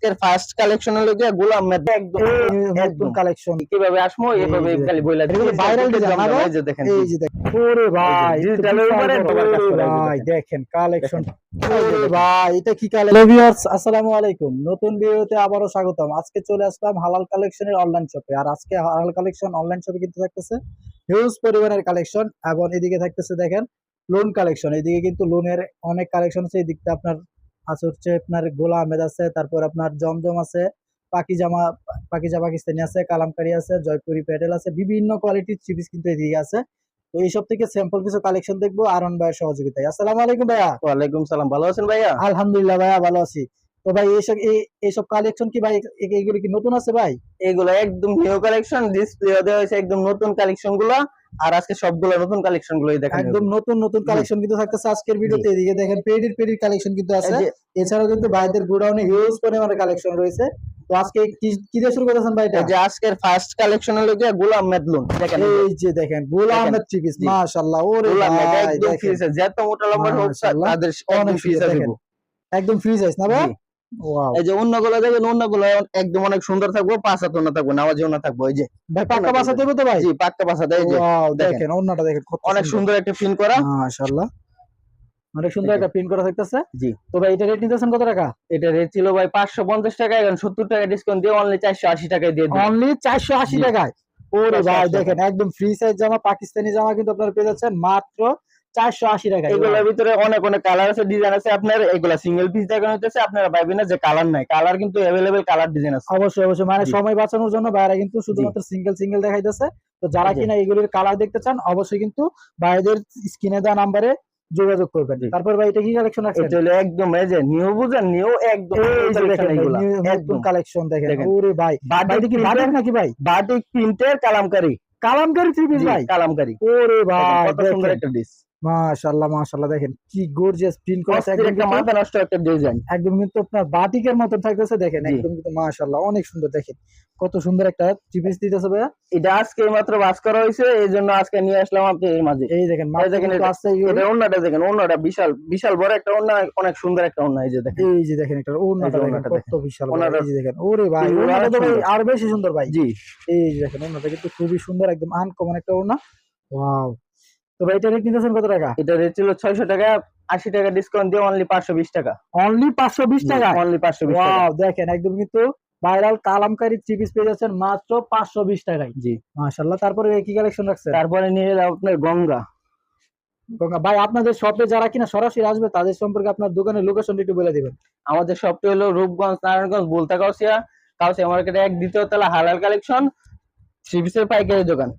আজকের first collection হলো গিয়া গোলাম মেদ একদম। একদম। কালেকশন কীভাবে এভাবে খালি বইলা না এই যে দেখেন এই যে দেখেন। ওরে ভাই বিশাল উপরে ভাই দেখেন। কালেকশন এই যে ওরে দেখেন। ভাই এটা কি কালেকশন ভিউয়ার্স আসসালামু আলাইকুম। নতুন ভিডিওতে আবারও স্বাগতম। আজকে চলে আসলাম হালাল কালেকশনের অনলাইন শপে আর আজকে হালাল কালেকশন অনলাইন শপে কিন্তু থাকতেছে হিউজ পরিমাণের কালেকশন এবং এদিকে থাকতেছে দেখেন লোন কালেকশন এদিকে কিন্তু লোনের অনেক কালেকশন আছে। এদিকটা আপনার আছে হচ্ছে আপনার গোলা আহমেদ আছে তারপর আপনার জমজম আছে পাকিজামা পাকিজা পাকিস্তানি আছে কালামকারি আছে জয়পুরি প্যাডেল আছে বিভিন্ন কোয়ালিটির চিপিস কিন্তু এদিকে আছে। তো এইসব থেকে স্যাম্পল কিছু কালেকশন দেখব আরন ভাইয়ের সহযোগিতায়। আসসালামু আলাইকুম ভাইয়া। ওয়ালাইকুম সালাম ভালো আছেন ভাইয়া? আলহামদুলিল্লাহ ভাইয়া ভালো আছি। তো ভাই এইসব এই- এইসব কালেকশন কি ভাই এগুলো কি নতুন আছে ভাই? এগুলো একদম নিউ কালেকশন ডিসপ্লে দেওয়া হয়েছে একদম নতুন কালেকশনগুলা। আর আজকে সবগুলো নতুন কালেকশন গুলোই দেখেন। একদম নতুন নতুন কালেকশন কিন্তু থাকতেছে আজকের ভিডিওতে। এদিকে দেখেন পেডির পেডির কালেকশন কিন্তু আছে। এছাড়াও কিন্তু ভাইদের গোডাউনে হিউজ পরিমাণে কালেকশন রয়েছে। তো আজকে কি দিয়ে শুরু করতেছেন ভাই এটা? যে আজকের ফার্স্ট কালেকশন হলো গিয়া গোলাম মেদলুন। দেখেন এই যে। দেখেন গোলাম। আহমেদ চিপিস মাশাআল্লাহ ওরে গোলাম মেদ একদম ফ্রি সাইজ যত মোটা লম্বা হোক। তাদের অনেক ফ্রি সাইজ একদম ফ্রি সাইজ না ভাই? এই যে অন্য অন্যগুলো দেখেন অন্যগুলো অনেকদম অনেক সুন্দর থাকব পাঁচ হাত অন্য থাকব নামাজি অন্য থাকব এই যে। পাক্কা বাসা দেবো তো ভাই? জি পাক্কা পাঁচ হাত এই যে। ওয়াও দেখেন। অন্যটা দেখেন কত অনেক সুন্দর। একটা প্রিন্ট করা। মাশাআল্লাহ। অনেক সুন্দর একটা প্রিন্ট করা থাকতেছে। জি। তো ভাই এটা রেট নিতেছেন কত টাকা? এটা রেট ছিল ভাই পাঁচশো পঞ্চাশ টাকা এখন সত্তর টাকা ডিসকাউন্ট দিয়ে অনলি চারশো আশি টাকায় দিয়ে দিই অনলি চারশো আশি জি। টাকায়? ওরে ভাই দেখেন একদম ফ্রি সাইজ জামা পাকিস্তানি জামা কিন্তু আপনারা পেয়ে যাচ্ছেন মাত্র চারশো আশি টাকায় এগুলোর ভিতরে অনেক অনেক কালার আছে ডিজাইন আছে আপনার এগুলা সিঙ্গেল পিস দেখানো হইতেছে আপনারা পাইবেন না যে কালার নাই। কালার কিন্তু অ্যাভেলেবেল কালার ডিজাইন আছে। অবশ্যই অবশ্যই মানে সময় বাঁচানোর জন্য বাইরে কিন্তু শুধুমাত্র সিঙ্গেল সিঙ্গেল দেখাইতেছে। তো যারা কিনা এগুলির কালার দেখতে চান অবশ্যই কিন্তু বাইরেদের স্ক্রিনে দেওয়া নাম্বারে যোগাযোগ করবেন। তারপর ভাই এটা কি কালেকশন আছে এটা হলো একদম এই যে নিউ বুঝেন নিউ একদম একদম। কালেকশন দেখেন। ওরে ভাই। বাটিক কি বাটিক নাকি ভাই? বাটিক প্রিন্টের কালামকারি। কালামকারি থ্রি পিস ভাই? কালামকারি। ওরে ভাই কত সুন্দর একটা ডিস মাশাআল্লাহ মাশাআল্লাহ দেখেন কি গর্জিয়াস প্রিন্ট করা আছে একদম একটা মাথা নষ্ট একটা ডিজাইন একদম কিন্তু আপনার বাটিকের মতো থাকতেছে দেখেন। একদম কিন্তু মাশাআল্লাহ অনেক সুন্দর দেখেন কত সুন্দর একটা চিপিস দিতেছে ভাইয়া। এটা আজকে মাত্র বাস করা হয়েছে এই জন্য আজকে নিয়ে আসলাম আপনাদের মাঝে। এই দেখেন মাত্র দেখেন এটা- অন্যটা দেখেন অন্যটা বিশাল বিশাল বড় একটা অন্য অনেক সুন্দর একটা অন্য এই যে দেখেন। এই যে দেখেন এই যে দেখেন ওড়নাটা কত বিশাল বড়। এই দেখেন। ওরে ভাই এগুলো তো ভাই। আরও বেশি সুন্দর ভাই। জি। এই যে দেখেন ওড়নাটা কিন্তু খুবই সুন্দর একদম আনকমন একটা ওড়না। ওয়াও তো ভাই এটা রেট নিতেছেন কত টাকা? এটা রেট ছিল ছয়শো টাকা আশি টাকা ডিসকাউন্ট দিয়ে অনলি পাঁচশো বিশ টাকা। অনলি পাঁচশো বিশ টাকা? অনলি পাঁচশো বিশ টাকা। ওয়াও দেখেন একদম কিন্তু ভাইরাল কালামকারী থ্রি পিস পেয়ে যাচ্ছেন মাত্র পাঁচশো বিশ টাকায়। জি। মাশাআল্লাহ তারপরে কি কালেকশন রাখছেন? তারপরে নিয়ে এলাম আপনার গঙ্গা। গঙ্গা। ভাই আপনাদের শপে যারা কিনা সরাসরি আসবে তাদের সম্পর্কে আপনার দোকানের লোকেশন একটু বলে দিবেন। আমাদের শপটি হলো রূপগঞ্জ নারায়ণগঞ্জ বুলতা কাউসিয়া কাউসিয়া মার্কেটে এক দ্বিতীয় তলা হালাল কালেকশন থ্রি পিসের পাইকারি দোকান।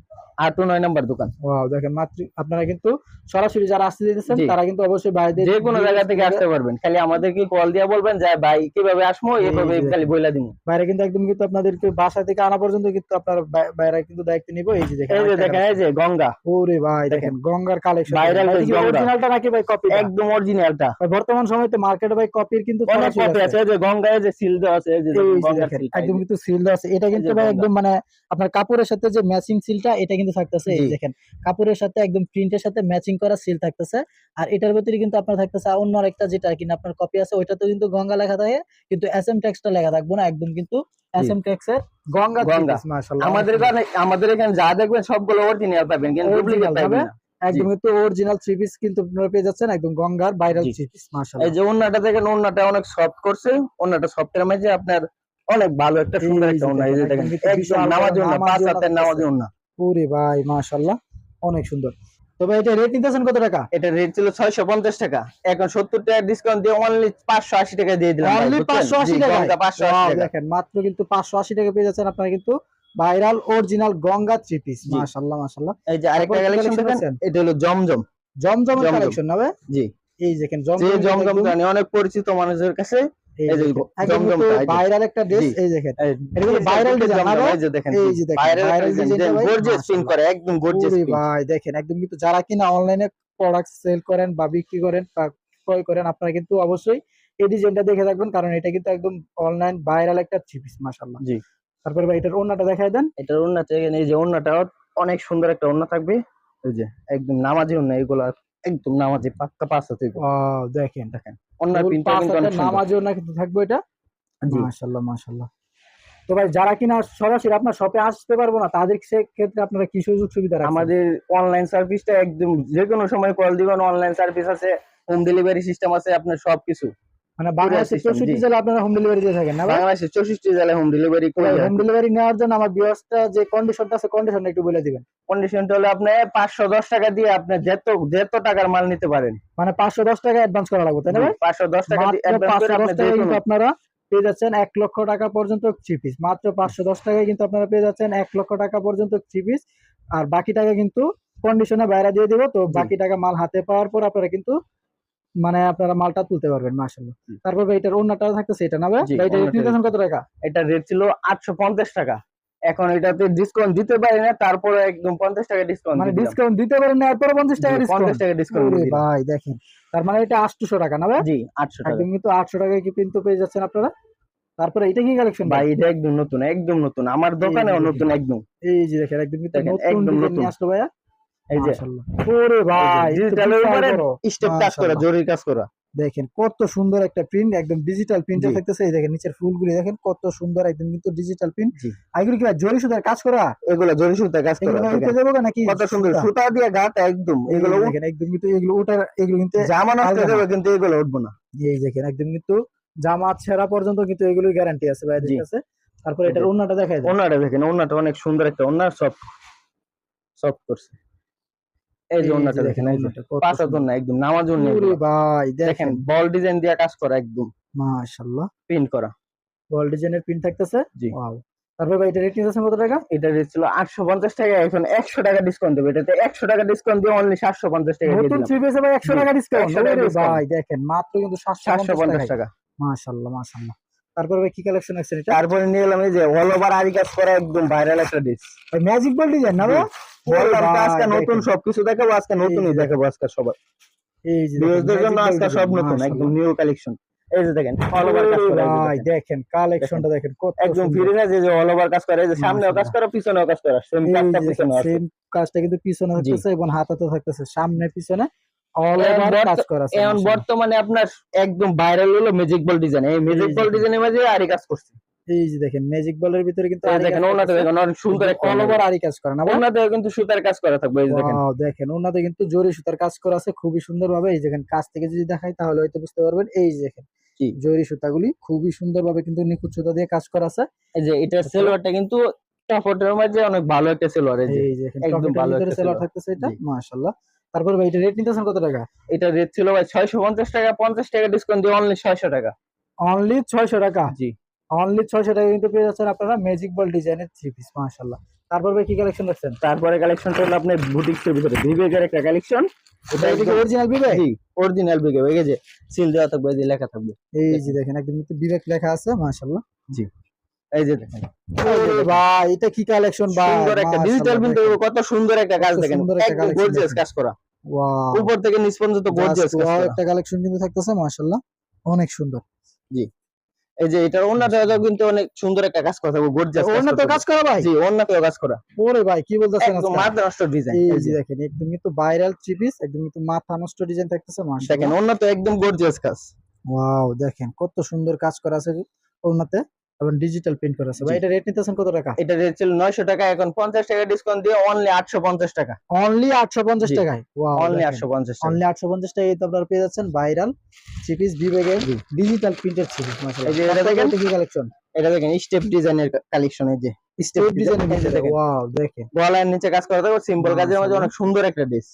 আট টু নয় নাম্বার দোকান। ওয়াও দেখেন মাত্র আপনারা কিন্তু সরাসরি যারা আসতে দিতেছেন তারা কিন্তু অবশ্যই বাইরে যে কোনো জায়গা থেকে আসতে পারবেন। খালি আমাদেরকে কল দিয়ে বলবেন যে ভাই কীভাবে আসব? এভাবে খালি বইলা দিব বাইরে কিন্তু একদম কিন্তু আপনাদেরকে বাসা থেকে আনা পর্যন্ত কিন্তু আপনার বাইরে কিন্তু দায়িত্ব নিব। এই যে দেখেন এই যে দেখেন এই যে গঙ্গা। ওরে ভাই দেখেন গঙ্গার কালেকশন। Viral অরিজিনালটা নাকি ভাই কপি একদম অরিজিনালটা বর্তমান সময়তে মার্কেটে ভাই কপির কিন্তু অনেক কপি আছে। এই যে গঙ্গা এই যে সিল দেওয়া আছে এই যে একদম কিন্তু সিল দেওয়া আছে। এটা কিন্তু ভাই একদম মানে আপনার কাপড়ের সাথে যে ম্যাচিং সিলটা এটা কিন্তু থাকতেছে এই দেখেন কাপড়ের সাথে একদম প্রিন্টের সাথে ম্যাচিং করা সিল থাকতেছে আর এটার ভিতরে কিন্তু আপনার থাকতেছে অন্য আরেকটা যেটা কিনা আপনার কপি আছে ওইটাতে কিন্তু গঙ্গা লেখা থাকে কিন্তু এস এম টেক্সটা লেখা থাকবে না একদম কিন্তু এস এম টেক্স গঙ্গা আমাদের এখানে আমাদের এখানে যা দেখবেন সবগুলো অরিজিনাল পাবেন কিন্তু ডুপ্লিকেট পাবেন না। একদম কিন্তু অরিজিনাল থ্রি পিস কিন্তু আপনারা পেয়ে যাচ্ছেন একদম গঙ্গার ভাইরাল থ্রি পিস এই যে ওন্নাটা দেখেন ওন্নাটা অনেক সফট করছে ওন্নাটা সফটের মাঝে আপনার অনেক ভালো একটা সুন্দর একটা ওন্না এই যে দেখেন, দেখেন একদম একদম বিশাল বড় নামাজি ওন্না পাঁচ হাতের নামাজি ওন্না ওরে ভাই মাশাআল্লাহ অনেক সুন্দর। তবে এটা রেট নিতেছেন কত টাকা? এটা রেট ছিল ছয়শো পঞ্চাশ টাকা। এখন সত্তর টাকা ডিসকাউন্ট দিয়ে অনলি পাঁচশো আশি টাকা দিয়ে দিলাম অনলি বুঝছেন? পাঁচশো আশি জি, টাকা 580 টাকা। দেখেন মাত্র কিন্তু পাঁচশো আশি টাকা পেয়ে যাচ্ছেন আপনারা কিন্তু viral original Ganga three piece. মাশাআল্লাহ মাশাআল্লাহ। এই যে আরেকটা কালেকশন দেখেন? এটা হলো জমজম। জমজমের জমজম। কালেকশন না? জি। এই দেখেন জমজম জমজম জানি অনেক পরিচিত মানুষের কাছে এই এই যে দেখেন, গ- একদম জমজমটা, এই যে। ভাইরাল একটা ড্রেস এই দেখেন এটা কিন্তু এই যে viral জমজম, design, আরও? এই যে দেখেন এই যে দেখেন, ভাইরাল design গর্জিয়াস প্রিন্ট করে একদম গর্জিয়াস ভাই দেখেন একদম কিন্তু যারা কিনা অনলাইনে প্রোডাক্ট সেল করেন বা বিক্রি করেন বা ক্রয় করেন আপনারা কিন্তু অবশ্যই এই ডিজাইনটা দেখে থাকবেন কারণ এটা কিন্তু একদম অনলাইন ভাইরাল একটা থ্রি পিস মাশাআল্লাহ জি। তারপরে ভাই এটার ওন্নাটা দেখাই দেন এটার ওন্না এই যে ওন্নাটা অনেক সুন্দর একটা ওন্না থাকবে এই যে একদম নামাজি ওন্না এগুলো একদম নামাজি পাক্কা পাঁচ হাতে দেখেন। দেখেন প্রিন্টটা কিন্তু নামাজও না কিন্তু থাকবে এটা জি। মাশাআল্লাহ মাশাল্লাহ তো ভাই যারা কিনা সরাসরি আপনার শপে আসতে পারব না তাদের ক্ষেত্রে আপনারা কি সুযোগ সুবিধা আমাদের অনলাইন সার্ভিসটা একদম যে কোনো সময় কল দিবেন অনলাইন সার্ভিস আছে হোম ডেলিভারি সিস্টেম আছে আপনার সবকিছু। মানে system, চৌষট্টি জি। জেলা আপনারা হোম ডেলিভারি দিয়ে থাকেন না বাংলাদেশে চৌষট্টি জেলায় হোম ডেলিভারি করে হোম ডেলিভারি নেওয়ার জন্য আমার ভিউয়ার্সটা যে কন্ডিশনটা আছে কন্ডিশনটা একটু বলে দিবেন। কন্ডিশনটা হলে আপনি পাঁচশো দশ টাকা দিয়ে আপনি যত যত টাকার মাল নিতে পারেন। মানে পাঁচশো দশ টাকা অ্যাডভান্স করা লাগবে তাই না পাঁচশো দশ টাকা আপনারা পেয়ে যাচ্ছেন এক লক্ষ টাকা পর্যন্ত থ্রি পিস মাত্র পাঁচশো দশ টাকায় কিন্তু আপনারা পেয়ে যাচ্ছেন এক লক্ষ টাকা পর্যন্ত থ্রি পিস আর বাকি টাকা কিন্তু কন্ডিশনে বাইরে দিয়ে দিব তো বাকি টাকা মাল হাতে পাওয়ার পর আপনারা কিন্তু মানে আপনারা মালটা তুলতে পারবেন মাসাল্লাহ জি। তারপর এটার অন্যটা থাকতেছে এটা না ভাই? এটা কত টাকা? এটা রেট ছিল আটশো পঞ্চাশ টাকা। এখন এটাতে ডিসকাউন্ট দিতে পারি না তারপরে একদম পঞ্চাশ টাকা ডিসকাউন্ট মানে ডিসকাউন্ট দিতে পারেন না এরপর পঞ্চাশ টাকা পঞ্চাশ ডিসকাউন্ট টাকা ডিসকাউন্ট ভাই দেখেন। তার মানে এটা আটশোশো টাকা না ভাই? জি আটশো টাকা। একদম কিন্তু আটশো টাকায় কি কিন্তু পেয়ে যাচ্ছেন আপনারা? তারপরে এটা কি কালেকশন ভাই? এটা একদম নতুন একদম নতুন। আমার দোকানেও জি। নতুন একদম। এই যে দেখেন একদম কিন্তু নতুন একদম নতুন। আসলো ভাইয়া। এই যে ওরে ভাই ডিজিটালের উপরে স্টেপ কাজ করা মাশাআল্লাহ। কাজ করা দেখেন কত সুন্দর একটা প্রিন্ট একদম ডিজিটাল প্রিন্ট জি। থাকতেছে এই দেখেন নিচের ফুলগুলি দেখেন কত সুন্দর একদম কিন্তু ডিজিটাল প্রিন্ট জি। এগুলো কি জরি সুতার কাজ করা এগুলো জরুরি সুতা কাজ করা। উঠে যাব নাকি কত সুন্দর সুতা? দিয়ে গাত একদম এগুলো দেখেন একদম কিন্তু এগুলো ওটার এগুলো কিন্তু জামা নষ্ট। যাবে কিন্তু এগুলো উঠবো না এই দেখেন একদম কিন্তু জামা ছেঁড়া পর্যন্ত কিন্তু এগুলোর গ্যারান্টি আছে ভাইদের। কাছে তারপরে এটার। অন্যটা দেখাই দেন ওনাটা দেখেন ওনাটা অনেক সুন্দর একটা ওনার সব সব করছে এই যে ওনাটা দেখেন এই যে ওন্নাটা কত পাঁচ হাজার সুন্দর। না একদম নামার জন্য ভাই দেখেন। দেখেন বল ডিজাইন দিয়ে কাজ করা একদম। মাশাআল্লাহ। প্রিন্ট করা। গোল ডিজাইনের প্রিন্ট থাকতেছে? জি। ওয়াও। তারপরে ভাই এটা রেট নিতেছেন কত টাকা? এটা রেট ছিল আটশো পঞ্চাশ টাকা এখন একশো টাকা ডিসকাউন্ট দেবে। এটাতে একশো টাকা ডিসকাউন্ট দিয়ে অনলি সাতশো পঞ্চাশ টাকা দিয়ে নতুন দিলাম। থ্রি পিসে ভাই 100 টাকা ডিসকাউন্ট 100 টাকা ওরে discount। ভাই দেখেন মাত্র কিন্তু সাতশো 750 পঞ্চাশ টাকা টাকা। মাশাআল্লাহ মাশাআল্লাহ। তারপরে কি কালেকশন আছে এটা? তারপরে নিয়ে এলাম এই যে অল ওভার আরি কাজ করা একদম ভাইরাল একটা ডিস ভাই ম্যাজিক বল ডিজাইন না ভাই, আজকে নতুন সবকিছু দেখাবো আজকে নতুনই দেখাবো আজকে সবার এই যে জন্য আজকে সব নতুন একদম নিউ কালেকশন এই যে দেখেন অল ওভার কাজ করা ভাই দেখেন। দেখেন কালেকশনটা দেখেন কত একদম ফিরে না যে অল ওভার কাজ করে এই যে সামনেও কাজ। করা পিছনেও কাজ করা সেম কাজটা পিছনে আছে সেম কাজটা কিন্তু পিছনে জি। থাকতেছে এবং হাতাতে থাকতেছে সামনে পিছনে এখন। বর্তমানে আপনার একদম ভাইরাল হলো ম্যাজিক বল ডিজাইন এই ম্যাজিক বল। ডিজাইনের মাঝে আরি কাজ করছে এই যে দেখেন ম্যাজিক বলের ভিতরে কিন্তু দেখেন ওনাতে দেখেন অনেক সুন্দর একটা আরি কাজ করা না ভাই? ওনাতেও কিন্তু সুতার কাজ করা থাকবে এই দেখেন। Wow, দেখেন ওনাতে কিন্তু জরি সুতার কাজ করা আছে খুবই সুন্দর ভাবে এই দেখেন কাছ থেকে যদি দেখাই তাহলে হয়তো বুঝতে পারবেন। এই যে দেখেন। জরি সুতাগুলি খুবই সুন্দর ভাবে কিন্তু নিখুঁত সুতা দিয়ে কাজ করা আছে। এই যে এটা সেলোয়ারটা কিন্তু কাপড়ের মাঝে অনেক ভালো একটা সেলোয়ার এই যে। একদম ভালো একটা সেলার থাকতেছে এটা। মাশাআল্লাহ। তারপর ভাই এটা রেট নিতেছেন কত টাকা? এটা রেট ছিল ভাই ছয়শো পঞ্চাশ টাকা পঞ্চাশ টাকা ডিসকাউন্ট দিয়ে অনলি ছয়শো টাকা। অনলি 600 টাকা? জি। অনলি 600 টাকা কিন্তু পেয়ে যাচ্ছেন আপনারা ম্যাজিক বল ডিজাইনের থ্রি পিস মাশাআল্লাহ। তারপর ভাই কি কালেকশন রাখছেন? তারপরে কালেকশন হলো আপনার বুটিক্সের ভিতরে। বিবেকের একটা কালেকশন এটা অরিজিনাল বিবেক জি অরিজিনাল বিবেক এই যে সিল দেওয়া থাকবে যে লেখা থাকবে। এই যে দেখেন একদম বিবেক লেখা আছে মাশাআল্লাহ। এই যে দেখেন। ভাই এটা কি কালেকশন ভাই? সুন্দর একটা ডিজিটাল প্রিন্ট কত সুন্দর একটা কাজ দেখেন। একদম গর্জিয়াস কাজ করা। ওয়াও উপর থেকে নিচ পর্যন্ত গর্জিয়াস কাজ করা। একটা কালেকশন কিন্তু থাকতেছে অনেক সুন্দর। এই যে এটা অন্যটা কিন্তু অনেক সুন্দর একটা কাজ করা থাকবে গর্জিয়াস ওনা তো কাজ করা ভাই? জি কাজ করা। ওরে ভাই কি বলতেছেন একদম মাথা নষ্ট ডিজাইন এই যে দেখেন একদম কিন্তু ভাইরাল চিপিস পিস একদম কিন্তু মাথা নষ্ট ডিজাইন থাকতেছে দেখেন তো একদম গর্জিয়াস কাজ। ওয়াও দেখেন কত সুন্দর কাজ করা আছে ওনাতে এবং ডিজিটাল প্রিন্ট করা আছে। ভাই এটা রেট নিতেছেন কত টাকা? এটা রেট ছিল নয়শো টাকা এখন পঞ্চাশ টাকা ডিসকাউন্ট দিয়ে অনলি আটশো পঞ্চাশ টাকা। অনলি 850 জি। টাকায়? ওয়াও অনলি আটশো পঞ্চাশ টাকা। অনলি 850 টাকায় তো আপনারা পেয়ে যাচ্ছেন ভাইরাল থ্রি পিস বিবেকের জি। ডিজিটাল প্রিন্টের থ্রি মাশাআল্লাহ। এই যে এটা দেখেন। কি কালেকশন এটা দেখেন স্টেপ ডিজাইনের কালেকশন এই যে। স্টেপ স্টেপ ডিজাইন ডিজাইন দেখেন। ওয়াও দেখেন। গলার নিচে কাজ করা থাকবে সিম্পল কাজের মধ্যে অনেক সুন্দর একটা ড্রেস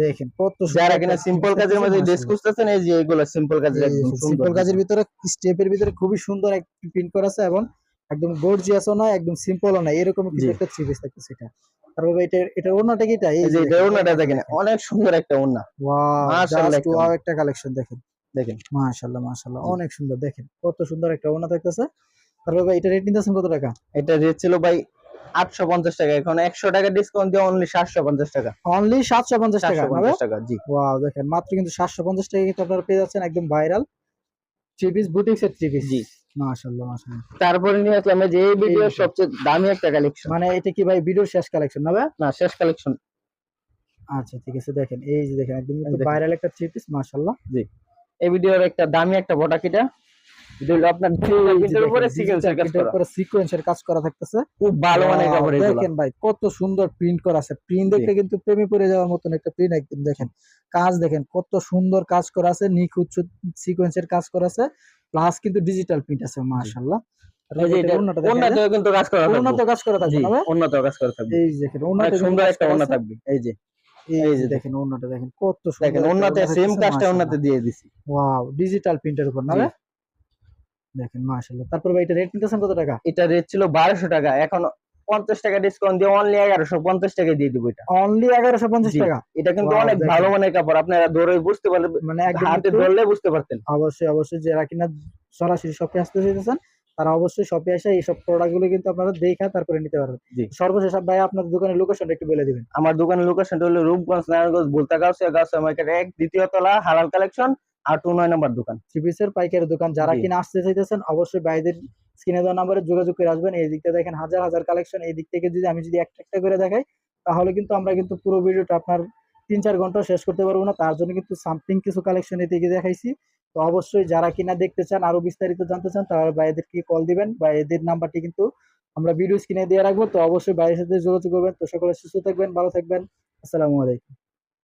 দেখেন কত যারা কিনা সিম্পল কাজের মধ্যে ড্রেস খুঁজতেছেন এই যে এগুলো সিম্পল কাজের একদম সিম্পল কাজের ভিতরে স্টেপের ভিতরে খুবই সুন্দর এক প্রিন্ট করা আছে এবং একদম গর্জিয়াসও নয় একদম সিম্পলও নয়। এরকম কিছু একটা থ্রি পিস থাকতেছে এটা। তারপর এটা এটা ওনাটা কি এটা? এই যে এটা ওনাটা দেখেন অনেক সুন্দর একটা ওনা ওয়াও মাশাআল্লাহ একটা ওয়াও একটা কালেকশন দেখেন। দেখেন। মাশাআল্লাহ মাশাআল্লাহ অনেক সুন্দর দেখেন। কত সুন্দর একটা ওনা থাকতেছে। তারপর ভাই এটা রেট নিতেছেন কত টাকা? এটা রেট ছিল ভাই আটশো পঞ্চাশ টাকা। এখন একশো টাকা ডিসকাউন্ট দিয়ে অনলি সাতশো পঞ্চাশ টাকা। অনলি 750 টাকা সাতশো হবে পঞ্চাশ টাকা জি। ওয়াও দেখেন মাত্র কিন্তু 750 টাকা কিন্তু আপনারা পেয়ে যাচ্ছেন একদম ভাইরাল থ্রি পিস বুটিক্স এর থ্রি পিস জি। মাশাআল্লাহ মাশাআল্লাহ। তারপরে নিয়ে আসলাম যে এই ভিডিওর সবচেয়ে দামি একটা কালেকশন মানে এটা কি ভাই ভিডিওর শেষ কালেকশন না ভাই? না শেষ কালেকশন আচ্ছা ঠিক আছে দেখেন এই যে দেখেন একদম ভাইরাল একটা থ্রি পিস মাশাআল্লাহ। এই ভিডিওর একটা দামি একটা বটাকিটা এটা। হলো আপনার উপরে সিকোয়েন্সের কাজ উপরে সিকোয়েন্সের কাজ করা থাকতেছে। খুব ভালো মানের কাপড় দেখেন ভাই কত সুন্দর প্রিন্ট করা আছে। প্রিন্ট দেখতে কিন্তু প্রেমে পড়ে যাওয়ার মতন একটা প্রিন্ট একদম দেখেন কাজ দেখেন কত সুন্দর কাজ করা আছে নিখুঁত সিকোয়েন্সের কাজ করা আছে প্লাস কিন্তু ডিজিটাল প্রিন্ট আছে মাশাআল্লাহ। এই যে এটা অন্যতেও কিন্তু কাজ করা থাকবে। কাজ করা থাকবে কাজ করা এই দেখেন সুন্দর একটা থাকবে। এই যে এই যে দেখেন দেখেন। কত সুন্দর দেখেন অন্যতে সেম কাজটা অন্যতে দিয়ে দিছি। ওয়াও ডিজিটাল প্রিন্টের উপর না? দেখেন মাশাআল্লাহ। তারপর ভাই এটা রেট নিতেছেন কত টাকা? এটা রেট ছিল বারোশো টাকা। এখন পঞ্চাশ টাকা ডিসকাউন্ট দিয়ে অনলি এগারোশো পঞ্চাশ টাকা দিয়ে দিব এটা। অনলি এগারোশো পঞ্চাশ জি। টাকা? এটা কিন্তু অনেক ভালো মানের কাপড়। আপনারা ধরে বুঝতে পারলে মানে একদম হাতে ধরলে বুঝতে পারতেন। অবশ্যই অবশ্যই। যারা কিনা সরাসরি শপে আসতে চাইতেছেন তারা অবশ্যই শপে এসে এইসব প্রোডাক্টগুলো কিন্তু আপনারা দেখা তারপরে নিতে পারবেন। সর্বশেষ ভাই আপনার দোকানের লোকেশনটা একটু বলে দিবেন। আমার দোকানের লোকেশনটা হলো রূপগঞ্জ নারায়ণগঞ্জ বুলতা গাউসিয়া গাউসিয়া মার্কেট এক দ্বিতীয় তলা হালাল কালেকশন আর টু নয় নম্বর দোকান। থ্রি পিসের পাইকারি দোকান। যারা। কিনা আসতে চাইতেছেন অবশ্যই বাইদের স্ক্রিনে দেওয়া নাম্বারে যোগাযোগ করে আসবেন। এই দিকটা দেখেন হাজার হাজার কালেকশন এই দিক থেকে যদি আমি যদি একটা একটা করে দেখাই তাহলে কিন্তু আমরা কিন্তু পুরো ভিডিওটা আপনার তিন চার ঘণ্টা শেষ করতে পারব না। তার জন্য কিন্তু সামথিং কিছু কালেকশন এদিকে দেখাইছি। তো অবশ্যই যারা কিনা দেখতে চান আরও বিস্তারিত জানতে চান তাহলে ভাইদেরকে কল দিবেন। বা এদের নাম্বারটি কিন্তু আমরা ভিডিও স্ক্রিনে দিয়ে রাখব। তো অবশ্যই বাইরের সাথে যোগাযোগ করবেন। তো সকলে সুস্থ থাকবেন ভালো থাকবেন। আসসালামু আলাইকুম।